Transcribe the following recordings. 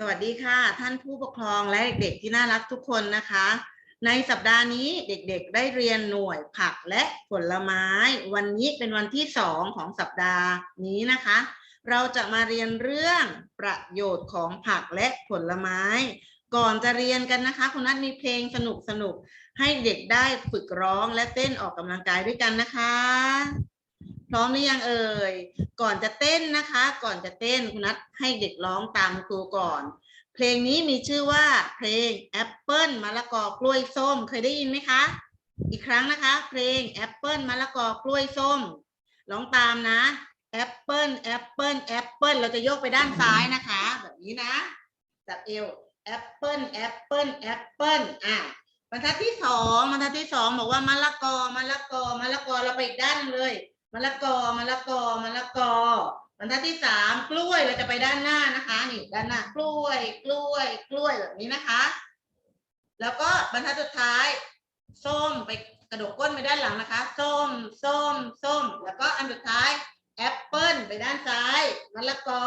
สวัสดีค่ะ ท่านผู้ปกครองและเด็กๆที่น่ารักทุกคนนะคะ ในสัปดาห์นี้เด็กๆ ได้เรียนหน่วยผักและผลไม้ วันนี้เป็นวันที่สองของสัปดาห์นี้นะคะ เราจะมาเรียนเรื่องประโยชน์ของผักและผลไม้ ก่อนจะเรียนกันนะคะ คุณนัทมีเพลงสนุกๆให้เด็กได้ฝึกร้องและเต้นออกกำลังกายด้วยกันนะคะ พร้อมหรือยังเอ่ย ก่อนจะเต้นนะคะ ก่อนจะเต้นคุณนัทให้เด็กร้องตามครูก่อน เพลงนี้มีชื่อว่าเพลงแอปเปิลมะละกอกล้วยส้ม เคยได้ยินไหมคะ อีกครั้งนะคะ เพลงแอปเปิลมะละกอกล้วยส้ม ร้องตามนะแอปเปิลแอปเปิลแอปเปิลเราจะโยกไปด้านซ้ายนะคะ แบบนี้นะ จับเอวแอปเปิลแอปเปิลแอปเปิลอะบรรทัดที่สองบรรทัดที่สองบอกว่ามะละกอมะละกอมะละกอเราไปอีกด้านเลย มะละกอมะละกอมะละกอบรรทัดที่สามกล้วยเราจะไปด้านหน้านะคะนี่ด้านหน้ากล้วย กล้วย กล้วยแบบนี้นะคะ แล้วก็บรรทัดสุดท้ายส้มไปกระดกก้นไปด้านหลังนะคะส้มส้มส้ม แล้วก็อันสุดท้ายแอปเปิลไปด้านซ้ายมะละกอ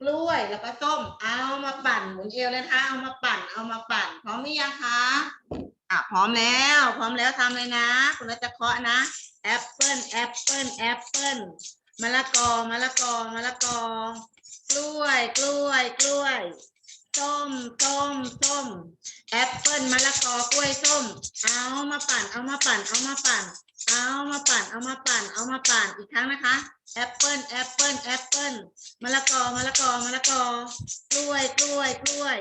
กล้วยแล้วก็ส้ม เอามาปั่นหมุนเอวเลยนะคะเอามาปั่นเอามาปั่น พร้อมหรือยังคะอะพร้อมแล้ว พร้อมแล้วทำเลยนะ คุณรัชจะเคาะนะ แอปเปิลแอปเปิลแอปเปิลมะละกอมะละกอมะละกอกล้วย กล้วย กล้วย ส้ม ส้ม ส้ม แอปเปิลมะละกอกล้วยส้ม เอามาปั่น เอามาปั่น เอามาปั่น เอามาปั่น เอามาปั่น เอามาปั่น อีกครั้งนะคะ แอปเปิลแอปเปิลแอปเปิลมะละกอ มะละกอ มะละกอ กล้วย กล้วย กล้วย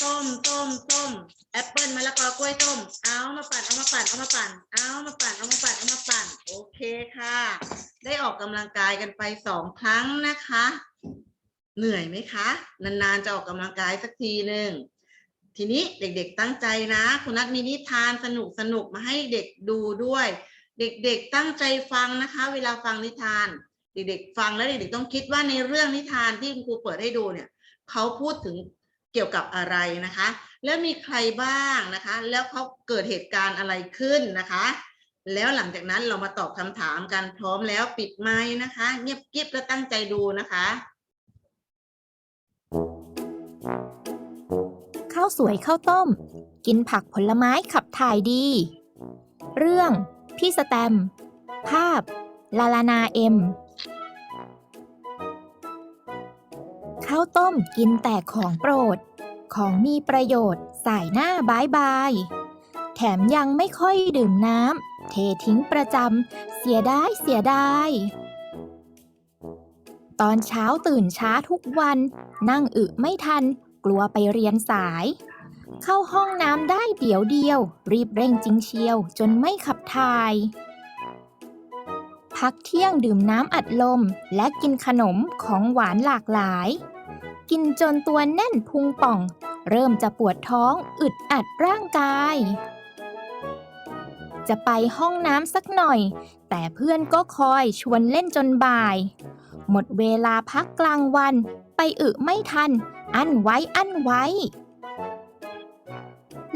ส้ม ส้ม ส้ม แอปเปิลมะละกอกล้วยส้ม เอามาปั่น เอามาปั่น เอามาปั่น เอามาปั่น เอามาปั่น เอามาปั่น โอเคค่ะ ได้ออกกำลังกายกันไปสองครั้งนะคะ เหนื่อยไหมคะ นานๆจะออกกำลังกายสักทีหนึ่งทีนี้เด็กๆตั้งใจนะคุณนัทมีนิทานสนุกสนุกมาให้เด็กดูด้วย เด็กๆตั้งใจฟังนะคะ เวลาฟังนิทาน เด็กๆฟังแล้วเด็กๆต้องคิดว่าในเรื่องนิทานที่คุณครูเปิดให้ดูเนี่ยเขาพูดถึงเกี่ยวกับอะไรนะคะ แล้วมีใครบ้างนะคะ แล้วเขาเกิดเหตุการณ์อะไรขึ้นนะคะ แล้วหลังจากนั้นเรามาตอบคำถามกันพร้อมแล้วปิดไม้นะคะ เงียบกิ๊บแล้วตั้งใจดูนะคะ ข้าวสวยข้าวต้ม กินผักผลไม้ขับถ่ายดี เรื่อง พี่สแตม ภาพ ลาลานาเอ็ม ข้าวต้มกินแต่ของโปรด ของมีประโยชน์สายหน้าบายบาย แถมยังไม่ค่อยดื่มน้ำเททิ้งประจำเสียดายเสียดายตอนเช้าตื่นช้าทุกวัน นั่งอึไม่ทัน กลัวไปเรียนสาย เข้าห้องน้ำได้เดี๋ยวเดียว รีบเร่งจริงเชียว จนไม่ขับถ่าย พักเที่ยงดื่มน้ำอัดลม และกินขนมของหวานหลากหลาย กินจนตัวแน่นพุงป่อง เริ่มจะปวดท้องอึดอัดร่างกายจะไปห้องน้ำสักหน่อย แต่เพื่อนก็คอยชวนเล่นจนบ่าย หมดเวลาพักกลางวัน ไปอึไม่ทัน อั้นไว้อั้นไว้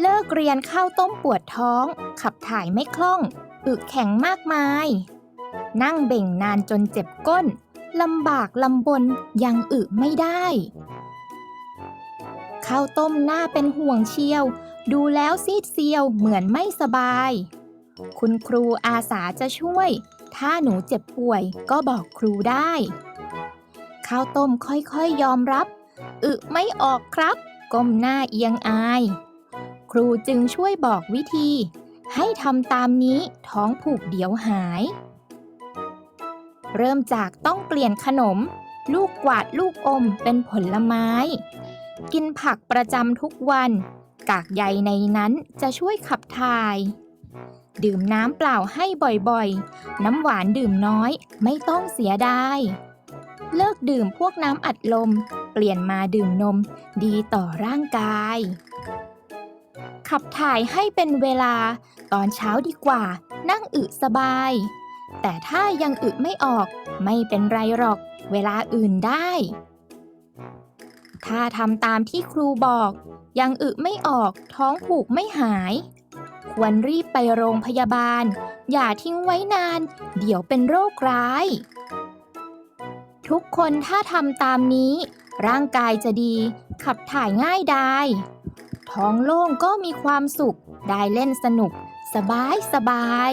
เลิกเรียนข้าวต้มปวดท้อง ขับถ่ายไม่คล่อง อึแข็งมากมาย นั่งเบ่งนานจนเจ็บก้นลำบากลำบนยังอึไม่ได้ข้าวต้มหน้าเป็นห่วงเชียว ดูแล้วซีดเซียวเหมือนไม่สบาย คุณครูอาสาจะช่วย ถ้าหนูเจ็บป่วยก็บอกครูได้ ข้าวต้มค่อยๆยอมรับ อึไม่ออกครับ ก้มหน้าเอียงอาย ครูจึงช่วยบอกวิธี ให้ทำตามนี้ท้องผูกเดี๋ยวหาย เริ่มจากต้องเปลี่ยนขนม ลูกกวาดลูกอมเป็นผลไม้ กินผักประจำทุกวัน กากใยในนั้นจะช่วยขับถ่ายดื่มน้ำเปล่าให้บ่อยๆ น้ำหวานดื่มน้อยไม่ต้องเสียดาย เลิกดื่มพวกน้ำอัดลม เปลี่ยนมาดื่มนม ดีต่อร่างกาย ขับถ่ายให้เป็นเวลา ตอนเช้าดีกว่า นั่งอึสบาย แต่ถ้ายังอึไม่ออก ไม่เป็นไรหรอก เวลาอื่นได้ ถ้าทำตามที่ครูบอก ยังอึไม่ออก ท้องผูกไม่หาย ควรรีบไปโรงพยาบาล อย่าทิ้งไว้นาน เดี๋ยวเป็นโรคร้าย ทุกคนถ้าทำตามนี้ ร่างกายจะดี ขับถ่ายง่ายดายท้องโล่งก็มีความสุข ได้เล่นสนุก สบายสบาย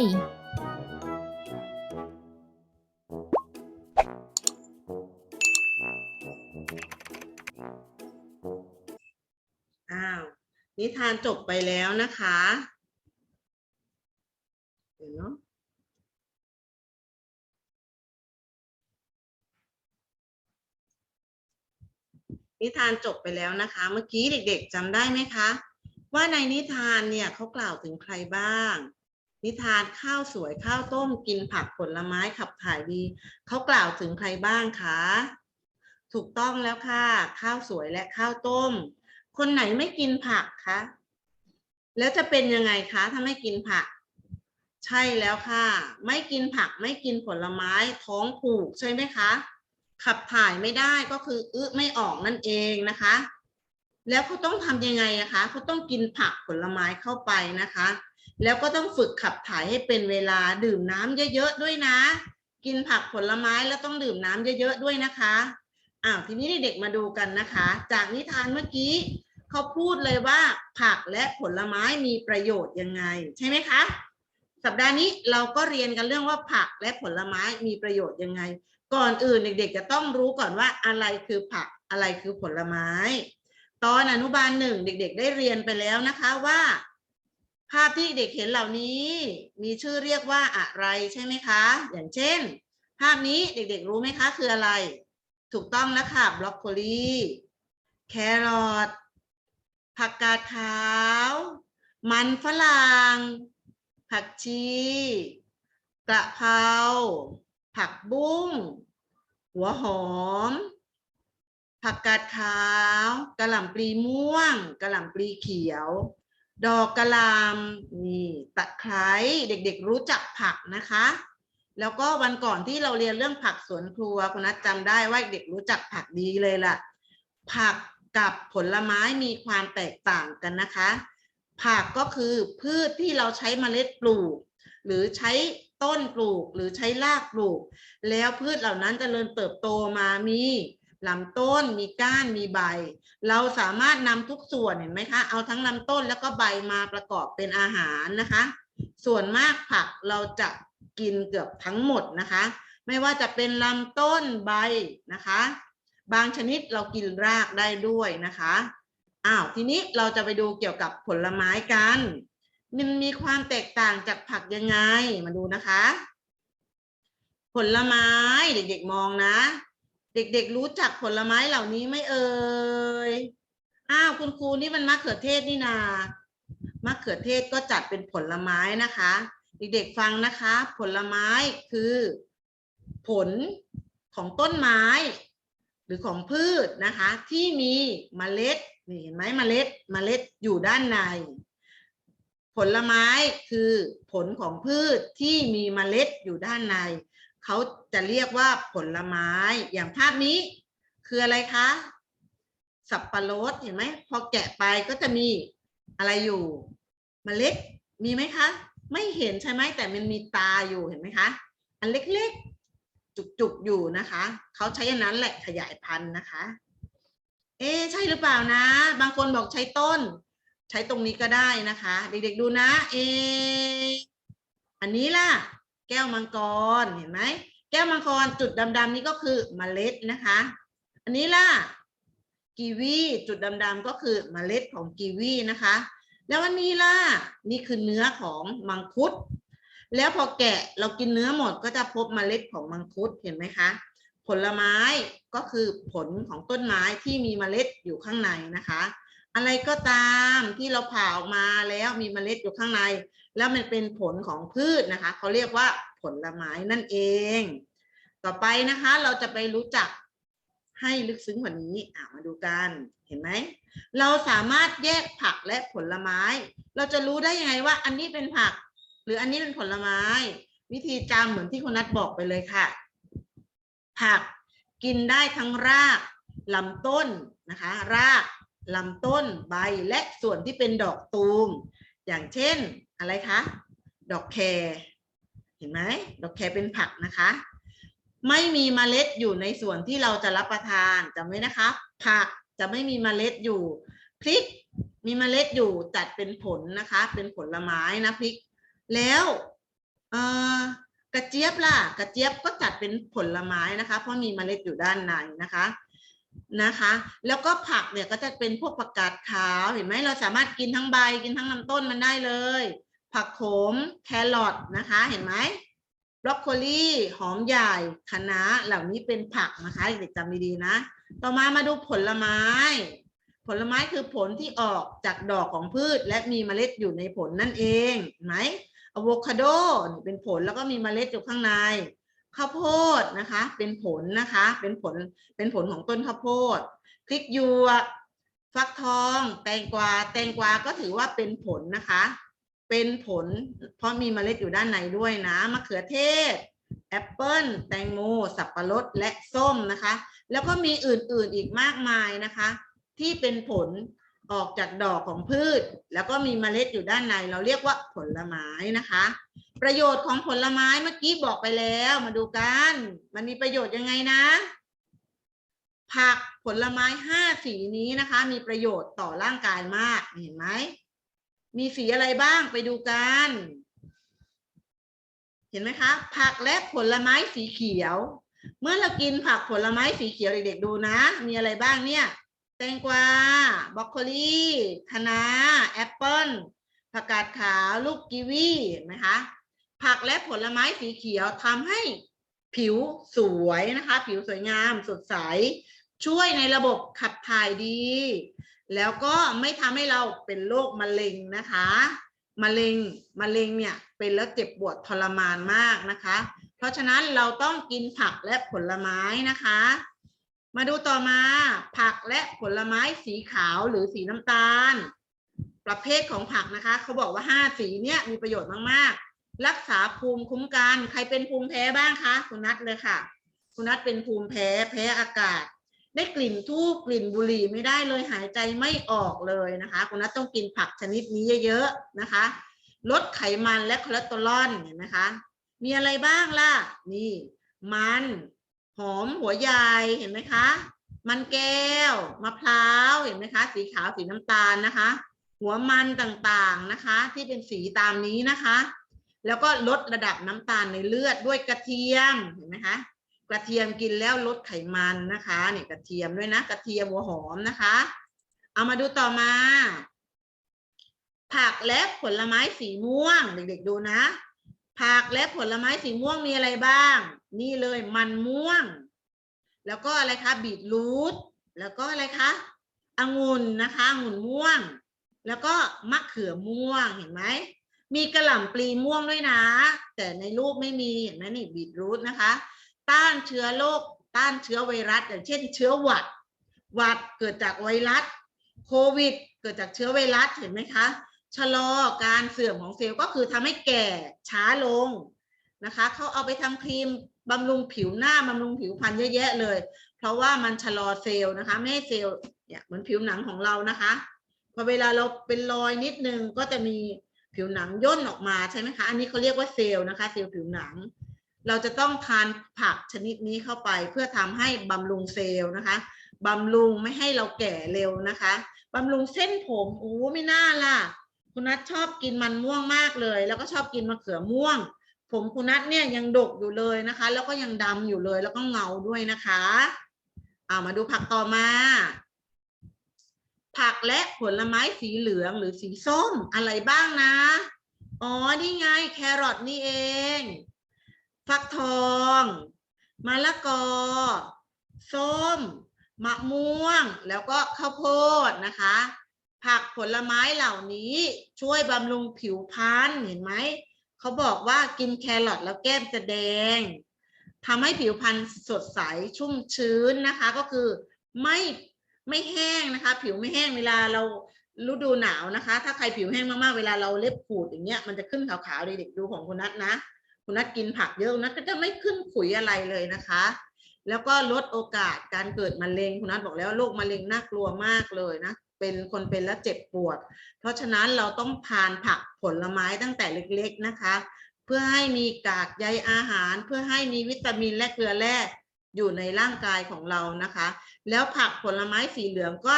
อ้าว นิทานจบไปแล้วนะคะ เดี๋ยวเนาะ นิทานจบไปแล้วนะคะ เมื่อกี้เด็ก ๆจำได้ไหมคะ ว่าในนิทานเนี่ยเขากล่าวถึงใครบ้าง นิทานข้าวสวยข้าวต้มกินผักผลไม้ขับถ่ายดีเขากล่าวถึงใครบ้างคะถูกต้องแล้วค่ะ ข้าวสวยและข้าวต้ม คนไหนไม่กินผักคะแล้วจะเป็นยังไงคะถ้าไม่กินผัก ใช่แล้วค่ะ ไม่กินผักไม่กินผลไม้ท้องผูกใช่ไหมคะ ขับถ่ายไม่ได้ก็คืออึไม่ออกนั่นเองนะคะ แล้วเขาต้องทำยังไงอะคะเขาต้องกินผักผลไม้เข้าไปนะคะ แล้วก็ต้องฝึกขับถ่ายให้เป็นเวลาดื่มน้ำเยอะๆด้วยนะ กินผักผลไม้แล้วต้องดื่มน้ำเยอะๆด้วยนะคะอ้าวทีนี้เด็กมาดูกันนะคะ จากนิทานเมื่อกี้เขาพูดเลยว่าผักและผลไม้มีประโยชน์ยังไง ใช่ไหมคะ สัปดาห์นี้เราก็เรียนกันเรื่องว่าผักและผลไม้มีประโยชน์ยังไง ก่อนอื่นเด็กๆ จะต้องรู้ก่อนว่าอะไรคือผักอะไรคือผลไม้ ตอนอนุบาลหนึ่งเด็ก ๆ ได้เรียนไปแล้วนะคะว่า ภาพที่เด็กเห็นเหล่านี้มีชื่อเรียกว่าอะไรใช่ไหมคะ อย่างเช่น ภาพนี้เด็กๆ รู้ไหมคะ คืออะไร ถูกต้องแล้วค่ะบรอกโคลีแครอทผักกาดขาว มันฝรั่งผักชี กระเพรา ผักบุ้ง หัวหอม ผักกาดขาวกระหล่ำปลีม่วงกระหล่ำปลีเขียว ดอกกระหล่ำนี่ตะไคร้เด็กๆ รู้จักผักนะคะ แล้วก็วันก่อนที่เราเรียนเรื่องผักสวนครัวคุณนัทจำได้ว่าเด็กรู้จักผักดีเลยล่ะ ผักกับผลไม้มีความแตกต่างกันนะคะ ผักก็คือพืชที่เราใช้เมล็ดปลูก หรือใช้ต้นปลูกหรือใช้รากปลูก แล้วพืชเหล่านั้นจเจริญเติบโตมามีลำต้นมีก้านมีใบ เราสามารถนำทุกส่วนเห็นไหมคะ เอาทั้งลำต้นแล้วก็ใบมาประกอบเป็นอาหารนะคะ ส่วนมากผักเราจะกินเกือบทั้งหมดนะคะ ไม่ว่าจะเป็นลำต้นใบนะคะ บางชนิดเรากินรากได้ด้วยนะคะอ้าวทีนี้เราจะไปดูเกี่ยวกับผลไม้กัน มันมีความแตกต่างจากผักยังไง มาดูนะคะ ผลไม้เด็กๆมองนะ เด็กๆรู้จักผลไม้เหล่านี้ไหม่เอ่ย อ้าวคุณครูนี่มันมะเขือเทศนี่นามะเขือเทศก็จัดเป็นผลไม้นะคะ เด็กๆฟังนะคะ ผลไม้คือ ผลของต้นไม้ หรือของพืชนะคะ ที่มีเมล็ดนี่เห็นไหมเมล็ดเมล็ดอยู่ด้านใน ผลไม้คือผลของพืชที่มีเมล็ดอยู่ด้านใน เขาจะเรียกว่าผลไม้อย่างภาพนี้ คืออะไรคะ สับปะรดเห็นไหมพอแกะไปก็จะมีอะไรอยู่เมล็ดมีไหมคะ ไม่เห็นใช่ไหมแต่มันมีตาอยู่เห็นไหมคะ อันเล็กๆ จุกๆอยู่นะคะ เขาใช้อันนั้นแหละขยายพันธุ์นะคะ เอ๊ใช่หรือเปล่านะ บางคนบอกใช้ต้น ใช้ตรงนี้ก็ได้นะคะ เด็กๆดูนะ เอ อันนี้ล่ะ แก้วมังกรเห็นไหมแก้วมังกรจุดดำๆนี้ก็คือเมล็ดนะคะ อันนี้ล่ะกีวีจุดดำๆก็คือเมล็ดของกีวีนะคะ แล้ววันนี้ล่ะนี่คือเนื้อของมังคุด แล้วพอแกะเรากินเนื้อหมดก็จะพบเมล็ดของมังคุดเห็นไหมคะ ผลไม้ก็คือผลของต้นไม้ที่มีเมล็ดอยู่ข้างในนะคะ อะไรก็ตามที่เราผ่าออกมาแล้วมีเมล็ดอยู่ข้างใน แล้วมันเป็นผลของพืชนะคะเขาเรียกว่าผลไม้นั่นเอง ต่อไปนะคะเราจะไปรู้จักให้ลึกซึ้งกว่านี้อ่ามาดูกันเห็นไหมเราสามารถแยกผักและผลไม้ เราจะรู้ได้ยังไงว่า อันนี้เป็นผัก หรืออันนี้เป็นผลไม้ วิธีจำเหมือนที่คุณนัทบอกไปเลยค่ะ ผักกินได้ทั้งรากลำต้นนะคะ ราก ลำต้นใบและส่วนที่เป็นดอกตูม อย่างเช่นอะไรคะ ดอกแครเห็นไหมดอกแครเป็นผักนะคะ ไม่มีเมล็ดอยู่ในส่วนที่เราจะรับประทานจำไว้นะคะ ผักจะไม่มีเมล็ดอยู่พริกมีเมล็ดอยู่จัดเป็นผลนะคะ เป็นผลไม้นะพริก แล้วเออกระเจี๊ยบล่ะ กระเจี๊ยบก็จัดเป็นผลไม้นะคะ เพราะมีเมล็ดอยู่ด้านในนะคะ นะคะ แล้วก็ผักเนี่ยก็จะเป็นพวกผักกาดขาวเห็นไหมเราสามารถกินทั้งใบกินทั้งลำต้นมันได้เลย ผักโขมแครอทนะคะเห็นไหมบรอกโคลีหอมใหญ่คะน้าเหล่านี้เป็นผักนะคะเด็กๆจำดีๆนะ ต่อมามาดูผลไม้ ผลไม้คือผลที่ออกจากดอกของพืช และมีเมล็ดอยู่ในผลนั่นเองเห็นไหมอะโวคาโดนี่เป็นผลแล้วก็มีเมล็ดอยู่ข้างใน ข้าวโพดนะคะ เป็นผลนะคะ เป็นผลเป็นผลของต้นข้าวโพดพริกหยวกฟักทอง แตงกวา แตงกวาก็ถือว่าเป็นผลนะคะ เป็นผล เพราะมีเมล็ดอยู่ด้านในด้วยนะมะเขือเทศแอปเปิลแตงโม สับปะรด และส้มนะคะ แล้วก็มีอื่นๆอีกมากมายนะคะ ที่เป็นผลออกจากดอกของพืช แล้วก็มีเมล็ดอยู่ด้านใน เราเรียกว่าผลไม้นะคะ ประโยชน์ของผลไม้เมื่อกี้บอกไปแล้ว มาดูกัน มันมีประโยชน์ยังไงนะ ผักผลไม้ห้าสีนี้นะคะ มีประโยชน์ต่อร่างกายมากเห็นไหมมีสีอะไรบ้างไปดูกัน เห็นไหมคะ ผักและผลไม้สีเขียว เมื่อเรากินผักผลไม้สีเขียวเด็กๆดูนะ มีอะไรบ้างเนี่ยแตงกวาบรอกโคลีคะน้าแอปเปิลผักกาดขาว ลูกกีวีเห็นไหมคะ ผักและผลไม้สีเขียวทำให้ผิวสวยนะคะ ผิวสวยงามสดใส ช่วยในระบบขับถ่ายดี แล้วก็ไม่ทำให้เราเป็นโรคมะเร็งนะคะมะเร็งมะเร็งเนี่ยเป็นแล้วเจ็บปวดทรมานมากนะคะ เพราะฉะนั้นเราต้องกินผักและผลไม้นะคะ มาดูต่อมา ผักและผลไม้สีขาวหรือสีน้ำตาล ประเภทของผักนะคะ เขาบอกว่าห้าสีเนี่ยมีประโยชน์มากๆ รักษาภูมิคุ้มกันใครเป็นภูมิแพ้บ้างคะคุณนัทเลยค่ะ คุณนัทเป็นภูมิแพ้แพ้อากาศ ได้กลิ่นทูบกลิ่นบุหรี่ไม่ได้เลยหายใจไม่ออกเลยนะคะ คุณนัทต้องกินผักชนิดนี้เยอะๆนะคะ ลดไขมันและคอเลสเตอรอลเห็นไหมคะ มีอะไรบ้างล่ะ นี่ มันหอมหัวใหญ่เห็นไหมคะ มันแก้วมะพร้าวเห็นไหมคะ สีขาวสีน้ำตาลนะคะ หัวมันต่างๆนะคะ ที่เป็นสีตามนี้นะคะ แล้วก็ลดระดับน้ำตาลในเลือดด้วยกระเทียมเห็นไหมคะกระเทียมกินแล้วลดไขมันนะคะเนี่ยกระเทียมด้วยนะกระเทียมหัวหอมนะคะ เอามาดูต่อมา ผักและผลไม้สีม่วงเด็กๆดูนะ ผักและผลไม้สีม่วงมีอะไรบ้าง นี่เลยมันม่วง แล้วก็อะไรคะบีทรูทแล้วก็อะไรคะองุ่นนะคะองุ่นม่วง แล้วก็มะเขือม่วงเห็นไหม มีกระหล่ำปลีม่วงด้วยนะ แต่ในรูปไม่มีเห็นไหมนี่บีทรูทนะคะ ต้านเชื้อโรคต้านเชื้อไวรัส อย่างเช่น เชื้อหวัด หวัดเกิดจากไวรัสโควิด เกิดจากเชื้อไวรัสเห็นไหมคะชะลอการเสื่อมของเซลล์ก็คือทำให้แก่ช้าลงนะคะเขาเอาไปทำครีมบำรุงผิวหน้าบำรุงผิวพรรณเยอะแยะเลย เพราะว่ามันชะลอเซลล์นะคะไม่ให้เซลล์เนี่ยเหมือนผิวหนังของเรานะคะพอเวลาเราเป็นรอยนิดนึงก็จะมี ผิวหนังย่นออกมาใช่ไหมคะ อันนี้เขาเรียกว่าเซลล์นะคะ เซลล์ผิวหนัง เราจะต้องทานผักชนิดนี้เข้าไป เพื่อทำให้บำรุงเซลล์นะคะบำรุงไม่ให้เราแก่เร็วนะคะบำรุงเส้นผมโอ้ไม่น่าล่ะ คุณนัทชอบกินมันม่วงมากเลย แล้วก็ชอบกินมะเขือม่วง ผมคุณนัทเนี่ยยังดกอยู่เลยนะคะ แล้วก็ยังดำอยู่เลย แล้วก็เงาด้วยนะคะเอามาดูผักต่อมา ผักและผลไม้สีเหลืองหรือสีส้มอะไรบ้างนะ อ๋อ นี่ไงแครอทนี่เอง ฟักทองมะละกอ ส้ม มะม่วง แล้วก็ข้าวโพดนะคะ ผักผลไม้เหล่านี้ช่วยบำรุงผิวพรรณเห็นไหม เขาบอกว่ากินแครอทแล้วแก้มจะแดงทำให้ผิวพรรณสดใสชุ่มชื้นนะคะก็คือไม่ ไม่แห้งนะคะ ผิวไม่แห้งเวลาเราฤดูหนาวนะคะ ถ้าใครผิวแห้งมากๆ เวลาเราเล็บขูดอย่างเงี้ยมันจะขึ้นขาวๆเด็กๆดูของคุณนัทนะ คุณนัทกินผักเยอะนัทก็จะไม่ขึ้นขุยอะไรเลยนะคะ แล้วก็ลดโอกาสการเกิดมะเร็งคุณนัทบอกแล้วโรคมะเร็งน่ากลัวมากเลยนะเป็นคนเป็นแล้วเจ็บปวด เพราะฉะนั้นเราต้องทานผักผลไม้ตั้งแต่เล็กๆนะคะ เพื่อให้มีกากใยอาหาร เพื่อให้มีวิตามินและเกลือแร่ อยู่ในร่างกายของเรานะคะ แล้วผักผลไม้สีเหลืองก็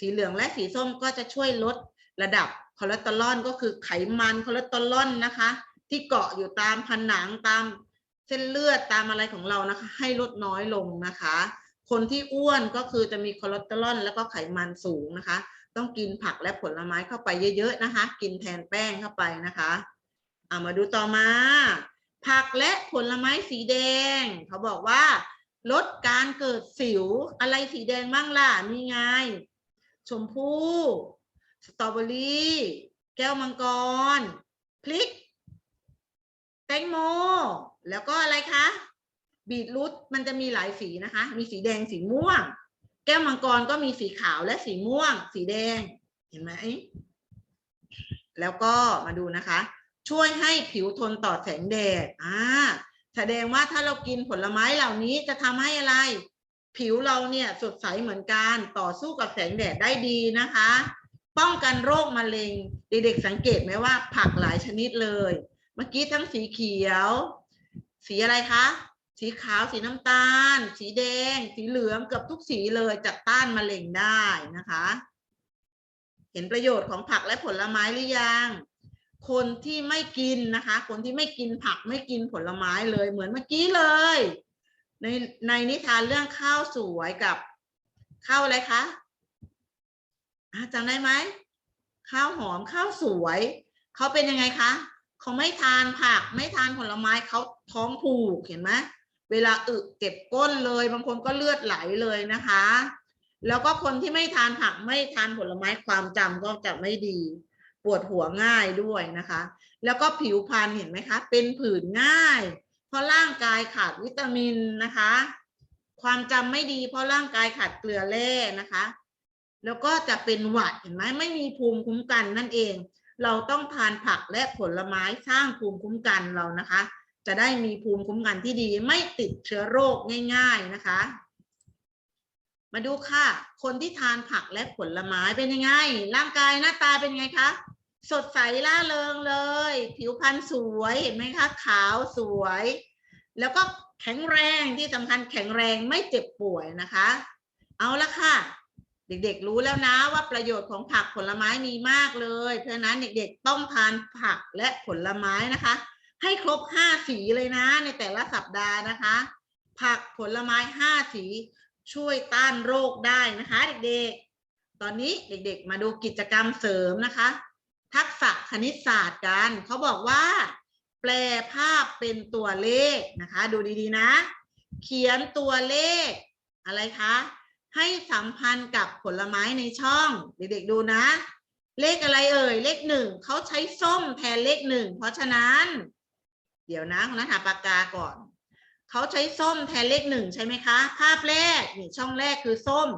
สีเหลืองและสีส้มก็จะช่วยลดระดับคอเลสเตอรอลก็คือไขมันคอเลสเตอรอลนะคะ ที่เกาะอยู่ตามผนังตามเส้นเลือดตามอะไรของเรานะคะ ให้ลดน้อยลงนะคะ คนที่อ้วนก็คือจะมีคอเลสเตอรอลแล้วก็ไขมันสูงนะคะ ต้องกินผักและผลไม้เข้าไปเยอะๆนะคะ กินแทนแป้งเข้าไปนะคะเอามาดูต่อมา ผักและผลไม้สีแดง เขาบอกว่า ลดการเกิดสิวอะไรสีแดงบ้างล่ะนี่ไง ชมพู่สตรอเบอรี่แก้วมังกร พริก แตงโม แล้วก็อะไรคะบีทรูทมันจะมีหลายสีนะคะ มีสีแดงสีม่วง แก้วมังกรก็มีสีขาวและสีม่วง สีแดง เห็นไหม แล้วก็มาดูนะคะ ช่วยให้ผิวทนต่อแสงแดด อ่า แสดงว่าถ้าเรากินผลไม้เหล่านี้จะทำให้อะไร ผิวเราเนี่ยสดใสเหมือนกันต่อสู้กับแสงแดดได้ดีนะคะ ป้องกันโรคมะเร็งเด็กๆสังเกตไหมว่าผักหลายชนิดเลย เมื่อกี้ทั้งสีเขียว สีอะไรคะสีขาวสีน้ำตาล สีแดง สีเหลืองเกือบทุกสีเลยจัดต้านมะเร็งได้นะคะ เห็นประโยชน์ของผักและผลไม้หรือยัง คนที่ไม่กินนะคะ คนที่ไม่กินผักไม่กินผลไม้เลยเหมือนเมื่อกี้เลย ในในนิทานเรื่องข้าวสวยกับข้าวอะไรคะจำได้ไหมข้าวหอมข้าวสวยเขาเป็นยังไงคะเขาไม่ทานผักไม่ทานผลไม้เขาท้องผูกเห็นไหมเวลาอึเจ็บก้นเลย บางคนก็เลือดไหลเลยนะคะ แล้วก็คนที่ไม่ทานผักไม่ทานผลไม้ความจำก็จะไม่ดี ปวดหัวง่ายด้วยนะคะ แล้วก็ผิวพรรณเห็นไหมคะ เป็นผื่นง่าย เพราะร่างกายขาดวิตามินนะคะ ความจำไม่ดี เพราะร่างกายขาดเกลือแร่นะคะ แล้วก็จะเป็นหวัดเห็นไหมไม่มีภูมิคุ้มกันนั่นเอง เราต้องทานผักและผลไม้สร้างภูมิคุ้มกันเรานะคะ จะได้มีภูมิคุ้มกันที่ดี ไม่ติดเชื้อโรคง่าย ๆนะคะมาดูค่ะ คนที่ทานผักและผลไม้เป็นยังไง ร่างกายหน้าตาเป็นไงคะ สดใสล่าเริงเลย ผิวพรรณสวยเห็นไหมคะขาวสวย แล้วก็แข็งแรงที่สำคัญแข็งแรงไม่เจ็บป่วยนะคะ เอาละค่ะ เด็กๆรู้แล้วนะว่าประโยชน์ของผักผลไม้มีมากเลย เพราะนั้นเด็กๆต้องทานผักและผลไม้นะคะ ให้ครบห้าสีเลยนะ ในแต่ละสัปดาห์นะคะ ผักผลไม้ห้าสีช่วยต้านโรคได้นะคะ เด็กๆ ตอนนี้เด็กๆ มาดูกิจกรรมเสริมนะคะ ทักษะคณิตศาสตร์กัน เขาบอกว่า แปลภาพเป็นตัวเลขนะคะ ดูดีๆนะ เขียนตัวเลข อะไรคะ ให้สัมพันธ์กับผลไม้ในช่อง เด็กๆดูนะ เลขอะไรเอ่ย เลขหนึ่งเขาใช้ส้มแทนเลขหนึ่งเพราะฉะนั้น เดี๋ยวนะคุณนัทหาปากกาก่อนเขาใช้ส้มแทนเลขหนึ่งใช่ไหมคะ ภาพแรกนี่ช่องแรกคือส้ม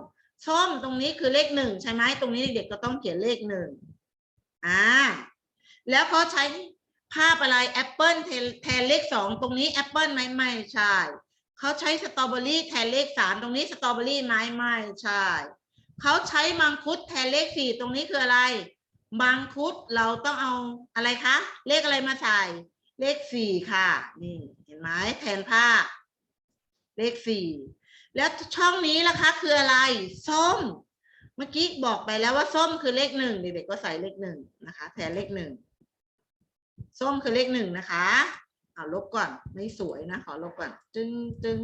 ส้มตรงนี้คือเลขหนึ่งใช่ไหมตรงนี้เด็กๆก็ต้องเขียนเลขหนึ่ง อ่าแล้วเขาใช้ภาพอะไรแอปเปิลแทนเลขสองตรงนี้แอปเปิลไหมไม่ใช่เขาใช้สตรอเบอรี่แทนเลขสามตรงนี้สตรอเบอรี่ไหมไม่ใช่เขาใช้มังคุดแทนเลขสี่ตรงนี้คืออะไรมังคุดเราต้องเอาอะไรคะเลขอะไรมาใส่เลขสี่ค่ะนี่เห็นไหมแทนผ้าเลขสี่แล้วช่องนี้ล่ะคะคืออะไร ส้ม เมื่อกี้บอกไปแล้วว่าส้มคือเลขหนึ่งเด็กๆก็ใส่เลขหนึ่งนะคะ แทนเลขหนึ่งส้มคือเลขหนึ่งนะคะเอาลบก่อนไม่สวยนะขอลบก่อนจึงจึง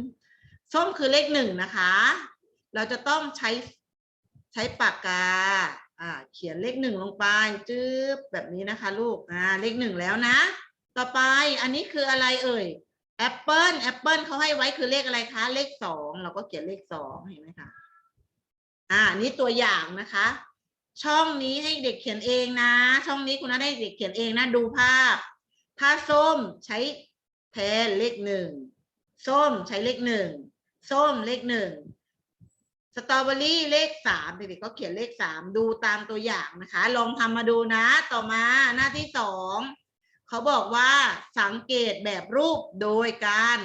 ส้มคือเลขหนึ่งนะคะ เราจะต้องใช้ใช้ปากกาอ่าเขียนเลขหนึ่งลงไปจึ๊บแบบนี้นะคะ ลูกอ่าเลขหนึ่งแล้วนะ ต่อไปอันนี้คืออะไรเอ่ยแอปเปิลแอปเปิลเขาให้ไว้คือเลขอะไรคะ เลขสองเราก็เขียนเลขสองเห็นไหมคะ อ่าอันนี้ตัวอย่างนะคะ ช่องนี้ให้เด็กเขียนเองนะ ช่องนี้คุณนัทให้เด็กเขียนเองนะดูภาพถ้าส้มใช้แทนเลขหนึ่งส้มใช้เลขหนึ่งส้มเลขหนึ่งสตรอเบอรี่เลขสามเด็กๆก็เขียนเลขสามดูตามตัวอย่างนะคะ ลองทำมาดูนะ ต่อมาหน้าที่สองเขาบอกว่าสังเกตแบบรูปโดยการ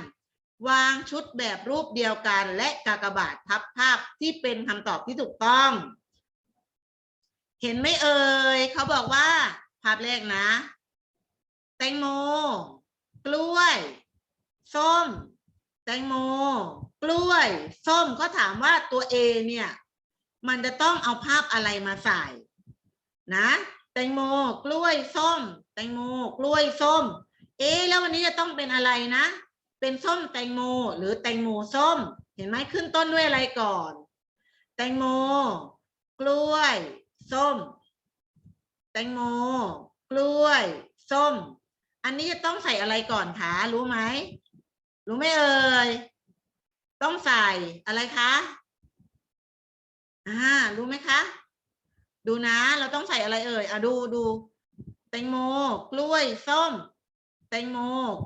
วางชุดแบบรูปเดียวกัน และกากบาททับภาพที่เป็นคำตอบที่ถูกต้อง เห็นไหมเอ่ยเขาบอกว่า ภาพแรกนะ แตงโม กล้วย ส้ม แตงโม กล้วย ส้มก็ถามว่าตัว A เนี่ย มันจะต้องเอาภาพอะไรมาใส่ นะ แตงโม กล้วย ส้ม แตงโม กล้วย ส้ม เอ๊ะแล้ววันนี้จะต้องเป็นอะไรนะ เป็นส้มแตงโม หรือแตงโมส้ม เห็นไหมขึ้นต้นด้วยอะไรก่อน แตงโม กล้วย ส้ม แตงโม กล้วย ส้ม อันนี้จะต้องใส่อะไรก่อนคะรู้ไหมรู้ไหมเอ่ยต้องใส่อะไรคะอ่ารู้ไหมคะ ดูนะ เราต้องใส่อะไรเอ่ยอะดูดูแตงโม กล้วย ส้ม แตงโม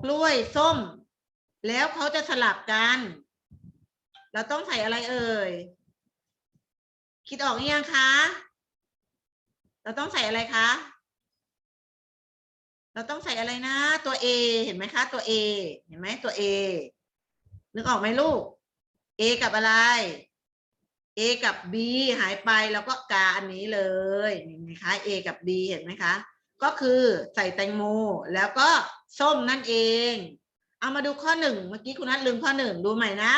กล้วย ส้ม แล้วเขาจะสลับกัน เราต้องใส่อะไรเอ่ย คิดออกหรือยังคะ เราต้องใส่อะไรคะ เราต้องใส่อะไรนะ ตัว A เห็นไหมคะ ตัว A เห็นไหมตัว A นึกออกไหมลูก A กับอะไร A กับ B หายไปแล้วก็กาอันนี้เลยเห็นไหมคะ A กับ B เห็นไหมคะ ก็คือใส่แตงโมแล้วก็ส้มนั่นเอง เอามาดูข้อหนึ่งเมื่อกี้คุณนัทลืมข้อหนึ่งดูใหม่นะ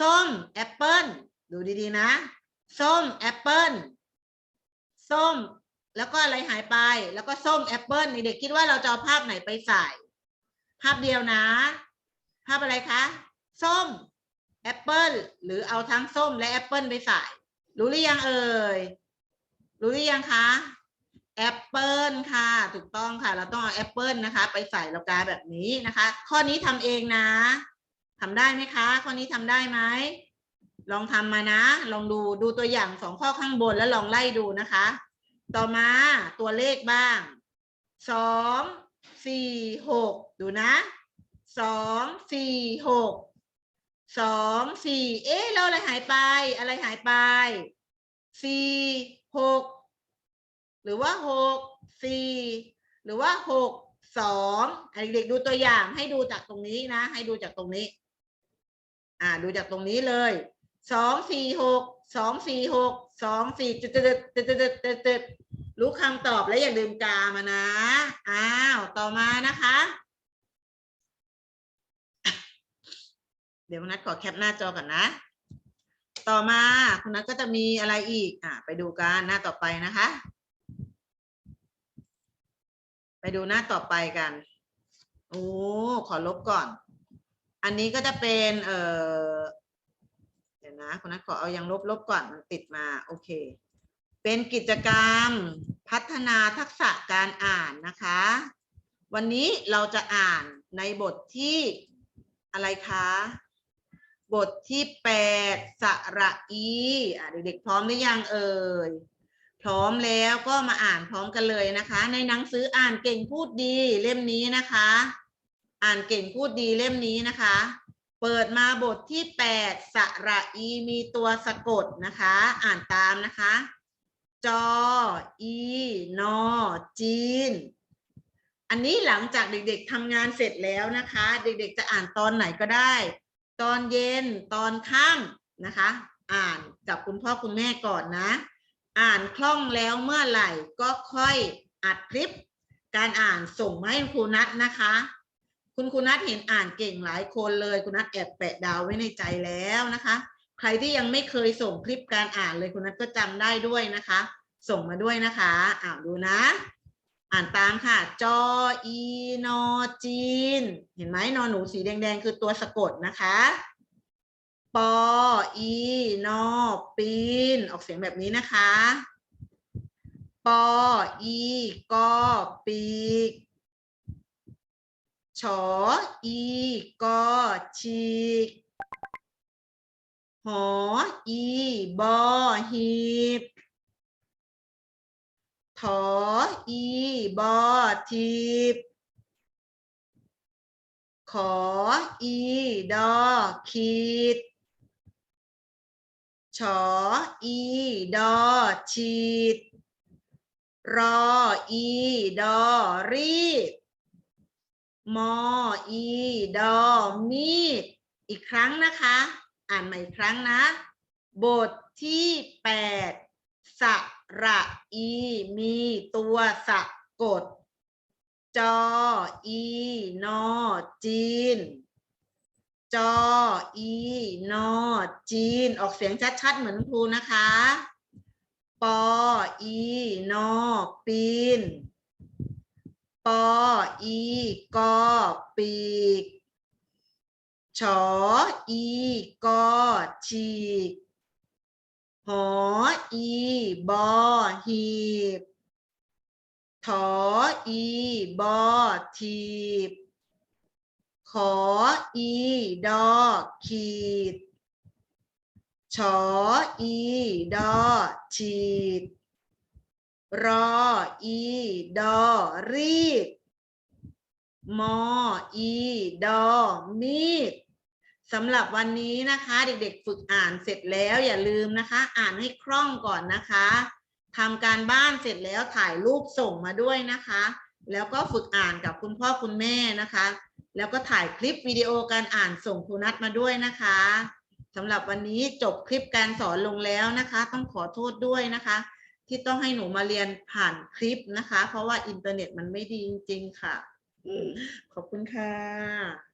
ส้มแอปเปิลดูดีๆนะส้มแอปเปิลส้ม แล้วก็อะไรหายไป แล้วก็ส้มแอปเปิลเด็กคิดว่าเราจะเอาภาพไหนไปใส่ ภาพเดียวนะ ภาพอะไรคะส้มแอปเปิลหรือเอาทั้งส้มและแอปเปิลไปใส่ รู้หรือยังเอ่ยรู้หรือยังคะ แอปเปิลค่ะ ถูกต้องค่ะ เราต้องเอาแอปเปิลนะคะ ไปใส่เรากาแบบนี้นะคะ ข้อนี้ทำเองนะทำได้ไหมคะ ข้อนี้ทำได้ไหมลองทำมานะ ลองดูดูตัวอย่างสองข้อข้างบนแล้วลองไล่ดูนะคะ ต่อมาตัวเลขบ้างสองสี่หกดูนะสองสี่หกสองสี่เอ๊ะแล้วอะไรหายไป อะไรหายไปสี่หก รือว่าหกสี่หรือว่าหกสองเด็กๆดูตัวอย่างให้ดูจากตรงนี้นะ ให้ดูจากตรงนี้ อ่าดูจากตรงนี้เลยสองสี่หกสองสี่หกสองสี่ตึ๊ดตึ๊ดตึ๊ดตึ๊ดตึ๊ดตึ๊ดตึ๊ดรู้คำตอบแล้วอย่าลืมกามานะ อ้าว ต่อมานะคะ เดี๋ยวนัทขอแคปหน้าจอก่อนนะ ต่อมาคุณนัทก็จะมีอะไรอีก อะ ไปดูกันหน้าต่อไปนะคะ ไปดูหน้าต่อไปกัน โอ้ ขอลบก่อน อันนี้ก็จะเป็น เออเดี๋ยวนะคุณนัทขอเอายังลบลบก่อนมันติดมา โอเค เป็นกิจกรรมพัฒนาทักษะการอ่านนะคะ วันนี้เราจะอ่านในบทที่อะไรคะ บทที่แปดสระอี อะเด็กๆพร้อมหรือยังเอ่ย พร้อมแล้วก็มาอ่านพร้อมกันเลยนะคะ ในหนังสืออ่านเก่งพูดดีเล่มนี้นะคะ อ่านเก่งพูดดีเล่มนี้นะคะ เปิดมาบทที่แปดสระอีมีตัวสะกดนะคะ อ่านตามนะคะ จอ อีนอจีน อันนี้หลังจากเด็กๆทำงานเสร็จแล้วนะคะ เด็กๆจะอ่านตอนไหนก็ได้ ตอนเย็นตอนค่ำนะคะ อ่านกับคุณพ่อคุณแม่ก่อนนะ อ่านคล่องแล้วเมื่อไหร่ก็ค่อยอัดคลิป การอ่านส่งมาให้ครูนัทนะคะ คุณครูนัทเห็นอ่านเก่งหลายคนเลยคุณนัทแอบแปะดาวไว้ในใจแล้วนะคะ ใครที่ยังไม่เคยส่งคลิปการอ่านเลยคุณนัทก็จำได้ด้วยนะคะ ส่งมาด้วยนะคะอ่านดูนะ อ่านตามค่ะ จออีนอจีน เห็นไหมนอนหนูสีแดงๆ คือตัวสะกดนะคะ ปอ อีนอปีน ออกเสียงแบบนี้นะคะ ปอ อีกอปีกชอ อีกอฉีกหอ อีบอหีบถอ อีบอทีบขอ อี ดอ ขีด ชออีดอฉีด รออีดอรีดมออีดอมีด อีกครั้งนะคะ อ่านใหม่อีกครั้งนะ บทที่แปดสระอีมีตัวสะกดจจออีนอจีน จอ อี นอ จีน ออกเสียงชัดๆ เหมือนครูนะคะ ปอ อี นอ ปีน ปอ อี กอ ปีก ชอ อี กอ ฉีก หอ อี บอ หีบ ถอ อี บอ ทีบ ขออีดอขีดชออีดอฉีด รออีดอรีดมออีดอมีดสำหรับวันนี้นะคะ เด็กๆ ฝึกอ่านเสร็จแล้วอย่าลืมนะคะ อ่านให้คล่องก่อนนะคะทำการบ้านเสร็จแล้วถ่ายรูปส่งมาด้วยนะคะ แล้วก็ฝึกอ่านกับคุณพ่อคุณแม่นะคะ แล้วก็ถ่ายคลิปวิดีโอการอ่านส่งครูนัทมาด้วยนะคะสำหรับวันนี้จบคลิปการสอนลงแล้วนะคะ ต้องขอโทษด้วยนะคะ ที่ต้องให้หนูมาเรียนผ่านคลิปนะคะ เพราะว่าอินเทอร์เน็ตมันไม่ดีจริงๆค่ะ ขอบคุณค่ะ